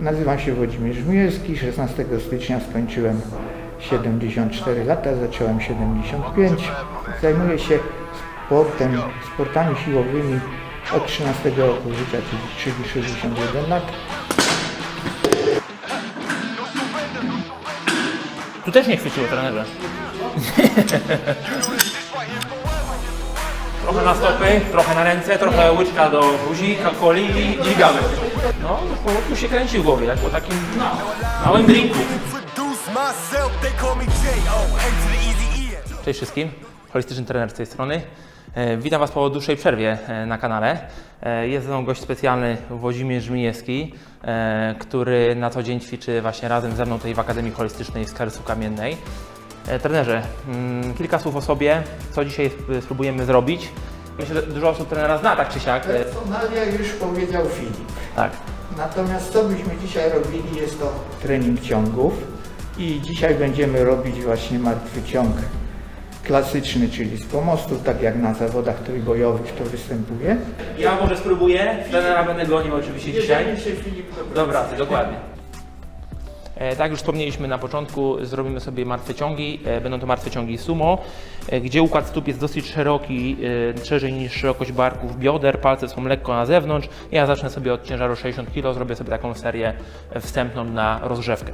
Nazywam się Włodzimierz Żmijewski. 16 stycznia skończyłem 74 lata, zacząłem 75. Zajmuję się sportem, sportami siłowymi od 13 roku życia, czyli 61 lat. Tu też nie chwyciło trenerze. trochę na stopy, trochę na ręce, trochę łyczka do buzi, coli i dźwigamy. No, po prostu się kręci w głowie, jak po takim małym drinku. To. Cześć wszystkim, holistyczny trener z tej strony. E, Witam Was po dłuższej przerwie e, na kanale. E, Jest ze mną gość specjalny Włodzimierz Żmijewski, który na co dzień ćwiczy właśnie razem ze mną tutaj w Akademii Holistycznej w Skarsu Kamiennej. Trenerze, mm, kilka słów o sobie, co dzisiaj sp- spróbujemy zrobić. Myślę, że dużo osób trenera zna tak czy siak. E, Personalia już powiedział Filip. Tak. Natomiast co byśmy dzisiaj robili, jest to trening ciągów i dzisiaj będziemy robić właśnie martwy ciąg klasyczny, czyli z pomostu, tak jak na zawodach trójbojowych to występuje. Ja może spróbuję, trenera będę gonił oczywiście dzisiaj. Jeżeli się Filip Dobra, dokładnie. E, Tak już wspomnieliśmy na początku, zrobimy sobie martwe ciągi. E, Będą to martwe ciągi sumo, e, gdzie układ stóp jest dosyć szeroki, szerzej niż szerokość barków bioder, palce są lekko na zewnątrz. Ja zacznę sobie od ciężaru 60 kg, zrobię sobie taką serię wstępną na rozgrzewkę.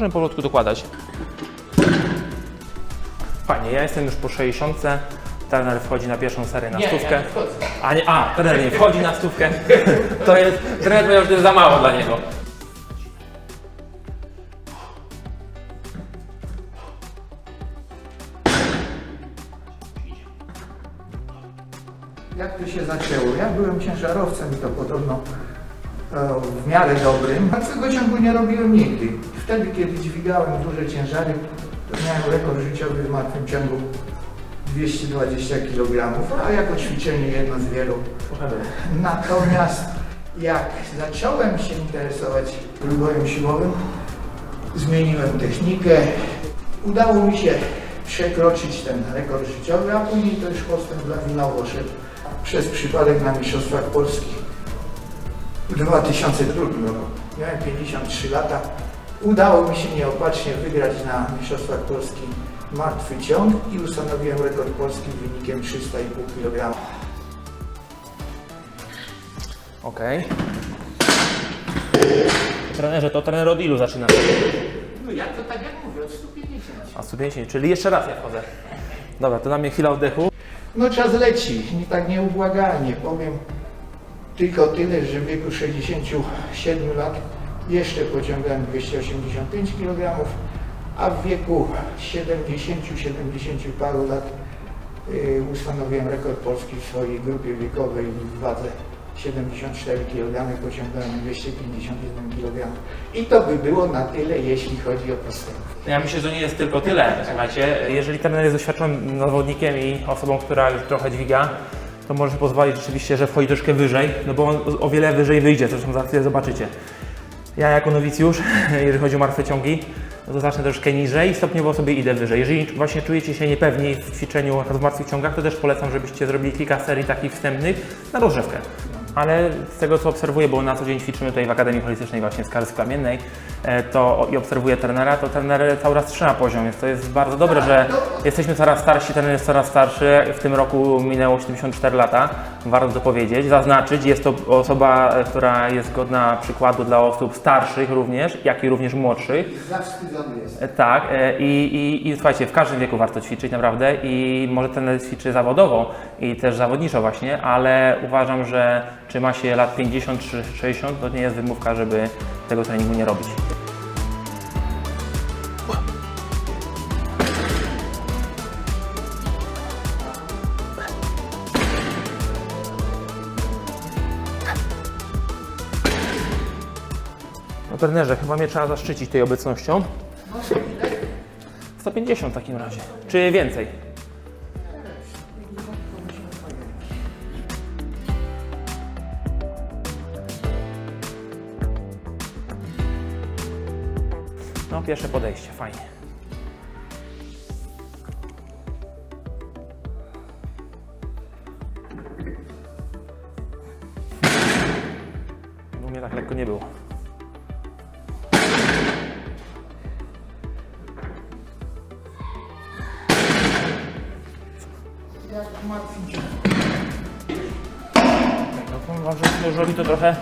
Możemy powolutku dokładać. Fajnie, ja jestem już po 60. Trener wchodzi na pierwszą serię na stówkę. A, nie, a, trener nie wchodzi na stówkę. To jest, trener powiedział, że to jest za mało dla niego. Jak to się zaczęło? Ja byłem ciężarowcem i to podobno w miarę dobrym. Martwego ciągu nie robiłem nigdy. Wtedy, kiedy dźwigałem duże ciężary, to miałem rekord życiowy w martwym ciągu 220 kg, a jako ćwiczenie jedno z wielu. Natomiast jak zacząłem się interesować trójbojem siłowym, zmieniłem technikę. Udało mi się przekroczyć ten rekord życiowy, a później to już postęp lawinowo szedł przez przypadek na Mistrzostwach Polski w 2002 roku. Miałem 53 lata. Udało mi się nieopatrznie wygrać na Mistrzostwach Polski martwy ciąg i ustanowiłem rekord polski wynikiem 300,5 kg. Okej. Trenerze, to trener od ilu zaczyna? No ja to tak jak mówię, od 150. A 150, czyli jeszcze raz ja wchodzę. Dobra, to na mnie chwila oddechu. No czas leci, nie tak nieubłagalnie. Powiem tylko tyle, że w wieku 67 lat jeszcze pociągałem 285 kg, a w wieku 70-70 paru lat y, ustanowiłem rekord Polski w swojej grupie wiekowej w wadze 74 kg, pociągałem 251 kg. I to by było na tyle, jeśli chodzi o postęp. Ja myślę, że nie jest tylko tyle. Słuchajcie, jeżeli trener jest doświadczonym zawodnikiem i osobą, która już trochę dźwiga, to może pozwolić rzeczywiście, że wchodzi troszkę wyżej, no bo on o wiele wyżej wyjdzie, zresztą za chwilę zobaczycie. Ja jako nowicjusz, jeżeli chodzi o martwe ciągi, no to zacznę troszkę niżej i stopniowo sobie idę wyżej. Jeżeli właśnie czujecie się niepewni w ćwiczeniu w martwych ciągach, to też polecam, żebyście zrobili kilka serii takich wstępnych na rozgrzewkę. Ale z tego co obserwuję, bo na co dzień ćwiczymy tutaj w Akademii Holistycznej właśnie z Karsy Kamiennej, e, to i obserwuję trenera, to trener cały raz trzyma poziom, więc to jest bardzo dobre, że jesteśmy coraz starsi, trener jest coraz starszy, w tym roku minęło 74 lata, warto to powiedzieć, zaznaczyć, jest to osoba, która jest godna przykładu dla osób starszych również, jak i również młodszych, Zawstydzony jest. E, Tak, e, i, i, i słuchajcie, w każdym wieku warto ćwiczyć naprawdę i może ten ćwiczy zawodowo i też zawodniczo właśnie, ale uważam, że czy ma się lat 50 czy 60, to nie jest wymówka, żeby tego treningu nie robić. No trenerze, chyba mnie trzeba zaszczycić tej obecnością. 150 w takim razie. Czy więcej? Pierwsze podejście, fajnie. U mnie tak lekko nie było. Jak martwić. No powiem wam, że już robi to trochę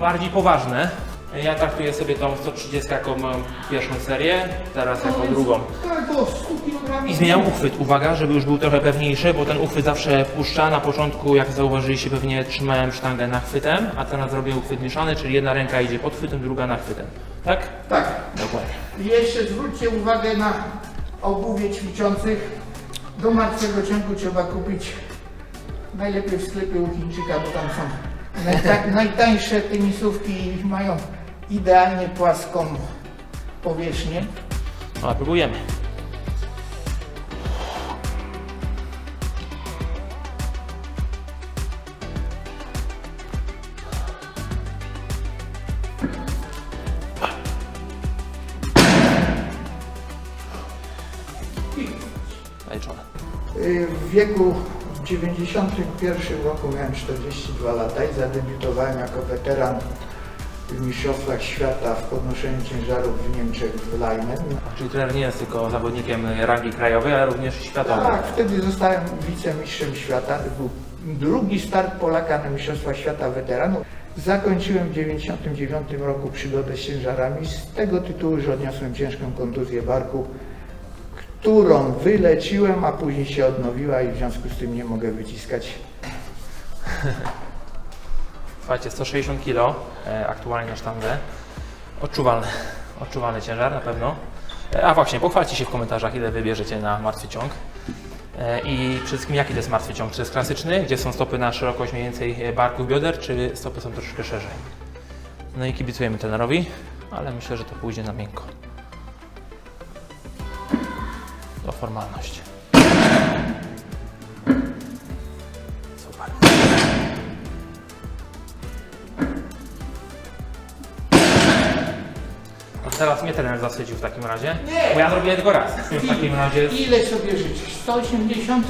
bardziej poważne. Ja traktuję sobie tą 130 jako moją pierwszą serię, teraz jako drugą. Tak, bo 100 kg. I zmieniam uchwyt, uwaga, żeby już był trochę pewniejszy, bo ten uchwyt zawsze puszcza. Na początku, jak zauważyliście, pewnie trzymałem sztangę nachwytem, a teraz zrobię uchwyt mieszany, czyli jedna ręka idzie pod chwytem, druga nachwytem. Tak? Tak. Dokładnie. Jeszcze zwróćcie uwagę na obuwie ćwiczących. Do martwego ciągu trzeba kupić najlepiej w sklepie u Chińczyka, bo tam są najta najtańsze tenisówki i mają idealnie płaską powierzchnię. No, próbujemy. Zaliczone. W wieku 91 roku miałem 42 lata i zadebiutowałem jako weteran w Mistrzostwach Świata w podnoszeniu ciężarów w Niemczech w Leinen. Czyli trener nie jest tylko zawodnikiem rangi krajowej, ale również światowej. Tak, wtedy zostałem wicemistrzem świata. To był drugi start Polaka na Mistrzostwach Świata Weteranów. Zakończyłem w 1999 roku przygodę z ciężarami z tego tytułu, że odniosłem ciężką kontuzję barku, którą wyleciłem, a później się odnowiła i w związku z tym nie mogę wyciskać Słuchajcie, 160 kg e, aktualnie na sztangę. Odczuwalny, odczuwalny ciężar na pewno. E, a właśnie, pochwalcie się w komentarzach, ile wybierzecie na martwy ciąg. E, I przede wszystkim jaki to jest martwy ciąg? Czy jest klasyczny, gdzie są stopy na szerokość mniej więcej barków bioder, czy stopy są troszeczkę szerzej? No i kibicujemy trenerowi, ale myślę, że to pójdzie na miękko. To formalność. Teraz mnie trener zasycił w takim razie. Nie. Bo ja zrobiłem tylko raz. W takim razie Ile sobie życzysz? 180?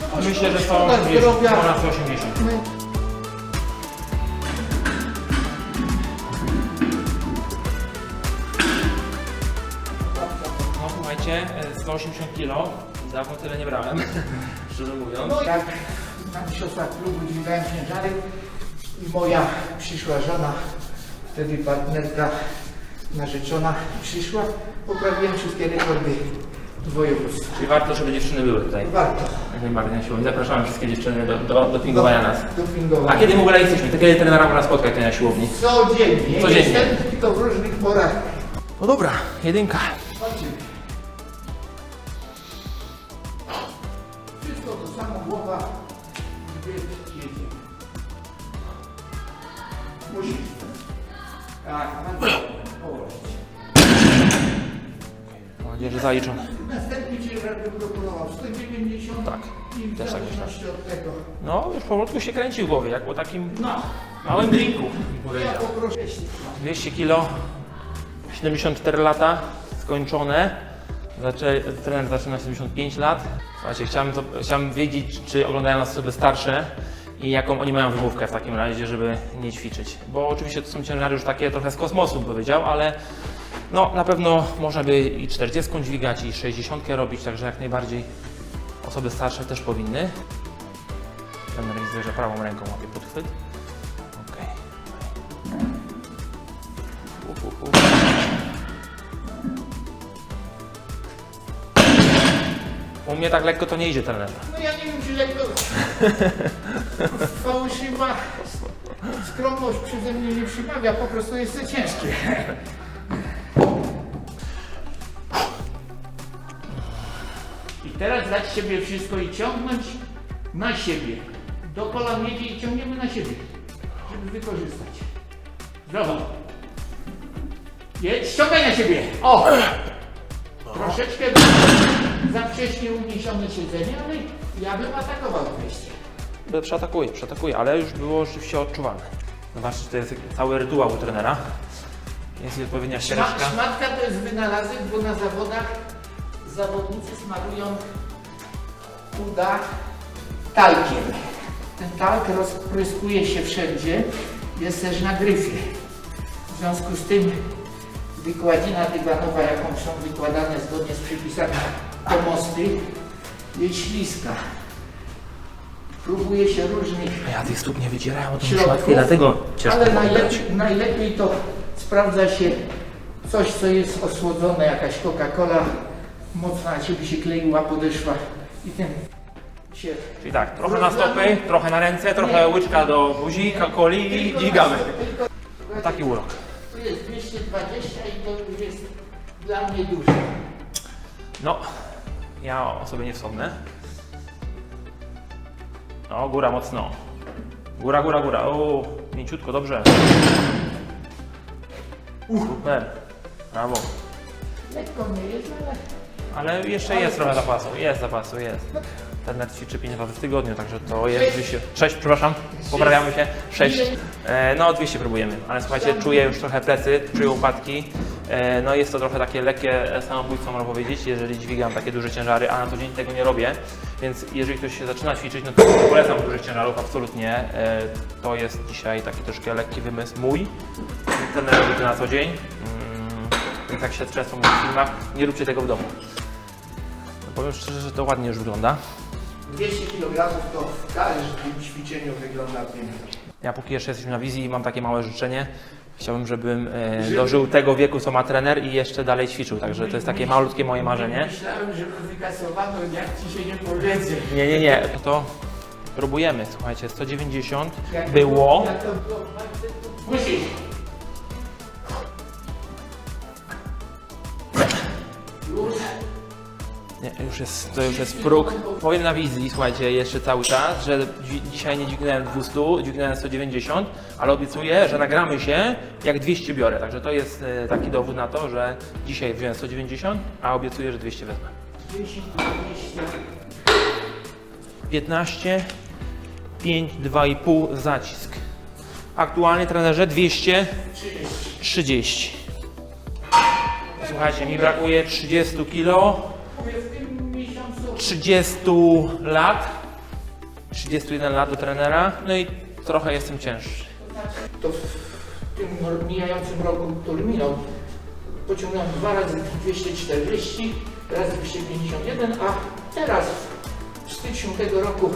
No, myślę, że szkoda 180. zdrowia. Ponad 180. My- No słuchajcie, e, 180 kg. Dawno tyle nie brałem. Szczerze mówiąc. No jak na mistrzostwach klubu dźwigałem ciężary i moja przyszła żona, wtedy partnerka narzeczona przyszła, poprawiłem wszystkie rekordy województwa. Czyli warto, żeby dziewczyny były tutaj. Warto. Jak najbardziej na siłowni. Zapraszamy wszystkie dziewczyny do, do, do pingowania nas. Dopingowania. A kiedy w ogóle jesteśmy? To kiedy trenera można spotkać tutaj na siłowni? Codziennie. Codziennie. Jestem tylko w różnych porach. No dobra, jedynka. Że zaliczone. Następny ciężar bym proponował 190 Tak, i też tak myślę. zależności od tego. No, już powolutku się kręci w głowie, jak po takim No, małym drinku. ja powiedział. poproszę. 200 kg, 74 lata, skończone. Zaczę, trener zaczyna 75 lat. Słuchajcie, chciałem, chciałem wiedzieć, czy oglądają nas osoby starsze i jaką oni mają wymówkę w takim razie, żeby nie ćwiczyć. Bo oczywiście to są ciężary już takie trochę z kosmosu, bym powiedział, ale no, na pewno można by i 40 dźwigać, i 60 robić, także jak najbardziej osoby starsze też powinny. Trener widzę, że prawą ręką łapie podchwyt. Okej. Uf, uf, uf. U mnie tak lekko to nie idzie trener. No ja nie wiem, czy lekko fałszywa skromność przeze mnie nie przemawia, po prostu jest to ciężkie. I teraz dać siebie wszystko i ciągnąć na siebie. Do kolan jedzie i ciągniemy na siebie, żeby wykorzystać. Brawo. Jedź, ściągaj na siebie. O! Troszeczkę za wcześnie uniesione siedzenie, ale ja bym atakował kwestię. Przeatakuje, przeatakuje, ale już było rzeczywiście odczuwalne. Zobaczcie, to jest cały rytuał u trenera. Jest odpowiednia ścieżka. szmatka to jest wynalazek, bo na zawodach zawodnicy smarują uda talkiem. Ten talk rozpryskuje się wszędzie, jest też na gryfie. W związku z tym wykładzina dywanowa, jaką są wykładane zgodnie z przepisami pomosty, jest śliska. Próbuje się różnych Ja tych stóp nie wydzierają, to Środków, łatwiej, dlatego ciężko ale najlepiej, najlepiej to sprawdza się coś, co jest osłodzone, jakaś Coca-Cola mocna, żeby się kleiła podeszwa i ten się... Czyli tak, trochę na stopy, trochę na ręce, trochę łyczka do buzi, coli i dźwigamy. Tylko- No taki urok. Tu jest 220 i to już jest dla mnie dużo. No, ja o sobie nie wspomnę. O, góra mocno. Góra, góra, góra. O, mięciutko, dobrze. Super. Brawo. Lekko nie jest, ale Ale jeszcze jest trochę zapasu. Jest zapasu, jest. Internet ćwiczy 5 razy w tygodniu, także to jest 200. 6, przepraszam, poprawiamy się. 6. E, no 200 próbujemy, ale słuchajcie, czuję już trochę plecy, czuję upadki. E, no jest to trochę takie lekkie samobójstwo, można powiedzieć, jeżeli dźwigam takie duże ciężary, a na co dzień tego nie robię. Więc jeżeli ktoś się zaczyna ćwiczyć, no to nie polecam dużych ciężarów, absolutnie. E, to jest dzisiaj taki troszkę lekki wymysł mój. Ten robię to na co dzień. Mm, więc jak się często mówi w filmach, nie róbcie tego w domu. Powiem szczerze, że to ładnie już wygląda. 200 kg to w każdym ćwiczeniu wygląda pięknie. Ja póki jeszcze jesteśmy na wizji mam takie małe życzenie. Chciałbym, żebym e, dożył tego wieku, co ma trener i jeszcze dalej ćwiczył. Także to jest takie malutkie moje marzenie. Myślałem, że wykasowano, jak ci się nie powiedzie. Nie, nie, nie. No to próbujemy. Słuchajcie, 190 Jak było. Jak to było? Musisz. Już jest, to już jest próg. Powiem na wizji, słuchajcie, jeszcze cały czas, że dzi dzisiaj nie dźwignąłem 200, dźwignąłem 190, ale obiecuję, że nagramy się, jak 200 biorę. Także to jest e, taki dowód na to, że dzisiaj wziąłem 190, a obiecuję, że 200 wezmę. 10, 20. 15, 5, 2,5 zacisk. Aktualnie trenerze 230. Słuchajcie, mi brakuje 30 kg, 30 lat, 31 lat do trenera, no i trochę jestem cięższy. to w tym mijającym roku, który minął, pociągnąłem dwa razy 240, raz 251, a teraz w styczniu tego roku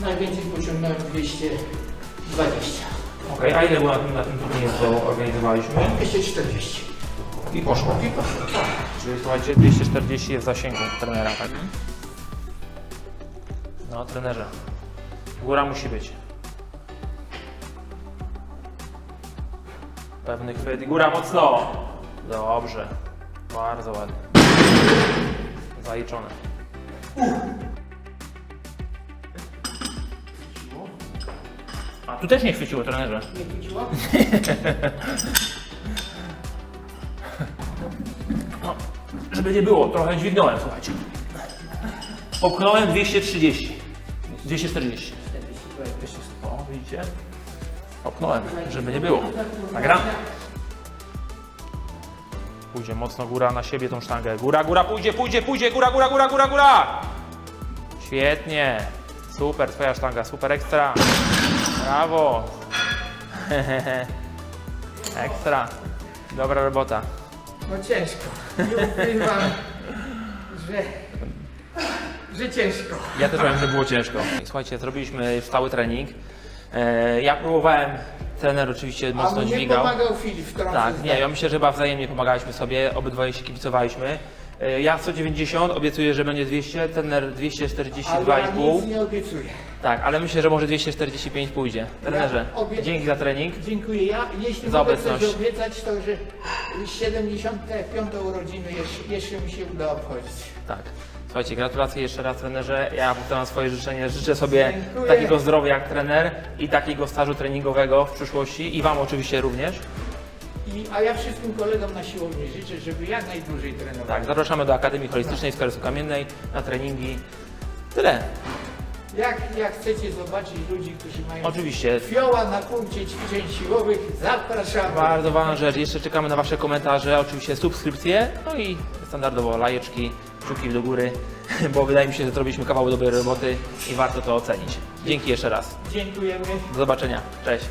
najwięcej pociągnąłem 220. Okej, a ile było na tym, na tym turnieju, co organizowaliśmy? 240. I poszło. I poszło, tak. Czyli słuchajcie, 240 jest w zasięgu trenera, tak? No, trenerze. Góra musi być. Pewny chwyt. I góra mocno. Dobrze. Bardzo ładnie. Zaliczone. A tu też nie chwyciło trenerze. Nie chwyciło? żeby nie było, trochę dźwignąłem, słuchajcie. Popchnąłem 230. 240. O, widzicie? Popchnąłem, żeby nie było. Nagram. Pójdzie mocno góra na siebie tą sztangę. Góra, góra, pójdzie, pójdzie, pójdzie, góra, góra, góra, góra, góra! Świetnie. Super, twoja sztanga, super ekstra. Brawo. Ekstra. Dobra robota. No ciężko. Nie ukrywam, że, że ciężko. Ja też powiem, że było ciężko. Słuchajcie, zrobiliśmy stały trening. E, Ja próbowałem, trener oczywiście A mocno mnie dźwigał. pomagał Filip w Tak, nie, ja myślę, że chyba wzajemnie pomagaliśmy sobie, obydwoje się kibicowaliśmy. E, Ja 190, obiecuję, że będzie 200, trener Ale ja 242,5. nic nie obiecuję. Tak, ale myślę, że może 245 pójdzie. Trenerze, Ja obie- dzięki za trening. Dziękuję. Ja, jeśli Za mogę coś obecność. obiecać, to że 75. urodziny jeszcze, jeszcze mi się uda obchodzić. Tak. Słuchajcie, gratulacje jeszcze raz trenerze. Ja powtarzam swoje życzenie. Życzę sobie Dziękuję. takiego zdrowia jak trener i takiego stażu treningowego w przyszłości i Wam oczywiście również. I, a ja wszystkim kolegom na siłowni życzę, żeby jak najdłużej trenować. Tak, zapraszamy do Akademii Holistycznej Karesu Kamiennej na treningi. Tyle. Jak, jak chcecie zobaczyć ludzi, którzy mają Oczywiście. fioła na punkcie ćwiczeń siłowych, zapraszamy. Bardzo ważna rzecz, jeszcze czekamy na Wasze komentarze, oczywiście subskrypcje, no i standardowo lajeczki, kciuki do góry, bo wydaje mi się, że zrobiliśmy kawał dobrej roboty i warto to ocenić. Dzięki jeszcze raz. Dziękujemy. Do zobaczenia. Cześć.